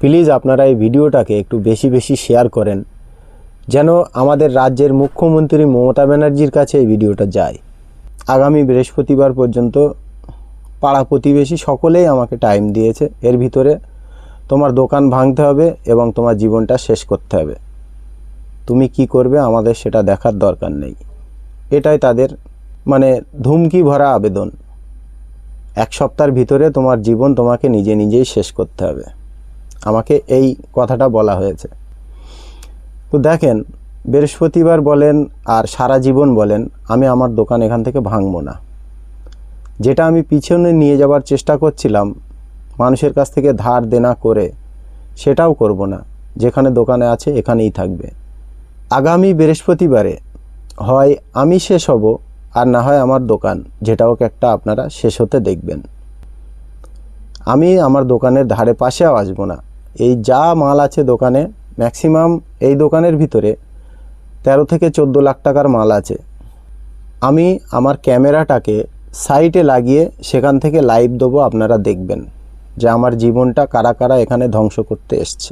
Please আপনারা এই ভিডিওটাকে একটু বেশি বেশি শেয়ার করেন, যেন আমাদের রাজ্যের মুখ্যমন্ত্রী মমতা ব্যানার্জির কাছে এই ভিডিওটা যায়। আগামী বৃহস্পতিবার পর্যন্ত পাড়া প্রতিবেশী সকলেই আমাকে টাইম দিয়েছে। এর ভিতরে তোমার দোকান ভাঙতে হবে এবং তোমার জীবনটা শেষ করতে হবে। তুমি কি করবে আমাদের সেটা দেখার দরকার নেই। এটাই তাদের মানে ধুমকি ভরা আবেদন। এক সপ্তাহের ভিতরে তোমার জীবন তোমাকে নিজে নিজেই শেষ করতে হবে। আমাকে এই কথাটা বলা হয়েছে। তো দেখেন, বৃহস্পতিবার বলেন আর সারা জীবন বলেন, আমি আমার দোকান এখান থেকে ভাঙবো না। যেটা আমি পিছনে নিয়ে যাওয়ার চেষ্টা করছিলাম, মানুষের কাছ থেকে ধার দেনা করে, সেটাও করব না। যেখানে দোকানে আছে, এখানেই থাকবে। আগামী বৃহস্পতিবারে হয় আমি শেষ হব, আর না হয় আমার দোকান, যেটাও একটা আপনারা শেষ হতে দেখবেন। আমি আমার দোকানের ধারে পাশেও আসব না। এই যা মাল আছে দোকানে ম্যাক্সিমাম এই দোকানের ভিতরে তেরো থেকে চোদ্দ লাখ টাকার মাল আছে। আমি আমার ক্যামেরাটাকে সাইটে লাগিয়ে সেখান থেকে লাইভ দেবো, আপনারা দেখবেন যে আমার জীবনটা কারা কারা এখানে ধ্বংস করতে এসছে।